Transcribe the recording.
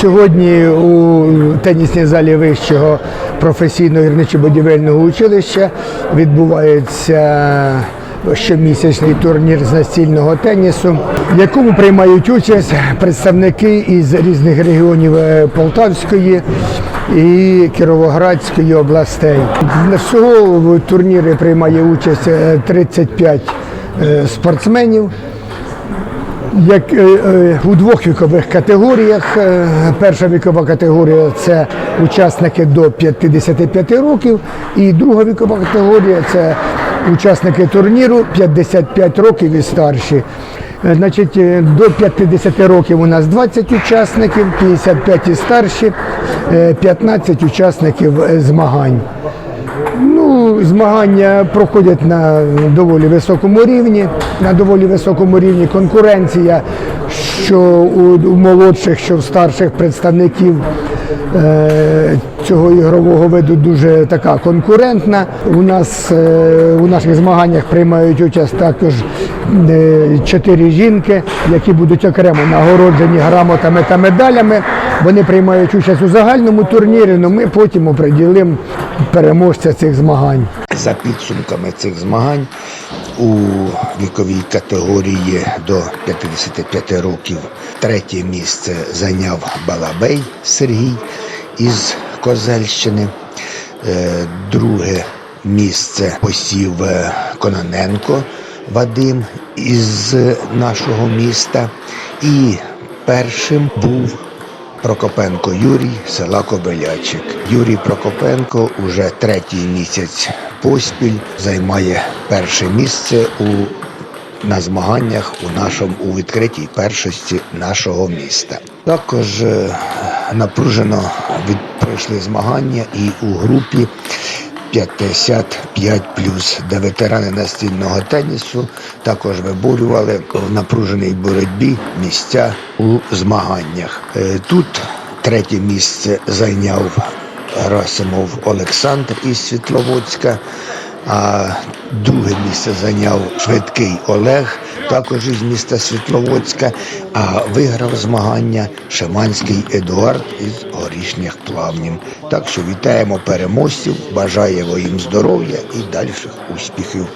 Сьогодні у тенісній залі вищого професійного гірничо-будівельного училища відбувається щомісячний турнір з настільного тенісу, в якому приймають участь представники із різних регіонів е, Полтавської і Кіровоградської областей. Всього в турнірі приймає участь е, 35 е, спортсменів. Як е, е, у двох вікових категоріях. Е, Перша вікова категорія це учасники до 55 років, і друга вікова категорія це учасники турніру 55 років і старші. Значить, до 50 років у нас 20 учасників, 55 і старші, е, 15 учасників змагань. Змагання проходять на доволі високому рівні. На доволі високому рівні конкуренція, що у, у молодших, що в старших представників е, цього ігрового виду дуже така конкурентна. У нас е, у наших змаганнях приймають участь також е, чотири жінки, які будуть окремо нагороджені грамотами та медалями. Вони приймають участь у загальному турнірі, але ми потім оприділимо переможця цих змагань. За підсумками цих змагань у віковій категорії до 55 років третє місце зайняв Балабей Сергій із Козельщини. Е, Друге місце посів е, Кононенко Вадим із нашого міста. І першим був Прокопенко Юрій, села Кобилячик. Юрій Прокопенко уже третій місяць поспіль займає перше місце у на змаганнях у нашому у відкритій першості нашого міста. Також е, напружено від пройшли змагання і у групі 55 де ветерани настільного тенісу також виборювали в напруженій боротьбі місця у змаганнях. Е, Тут третє місце зайняв Расимов Олександр із Світловодська. А друге місце зайняв швидкий Олег, також із міста Світловодська. А виграв змагання Шиманський Едуард із горішніх плавнів. Так що вітаємо переможців, бажаємо їм здоров'я і дальших успіхів.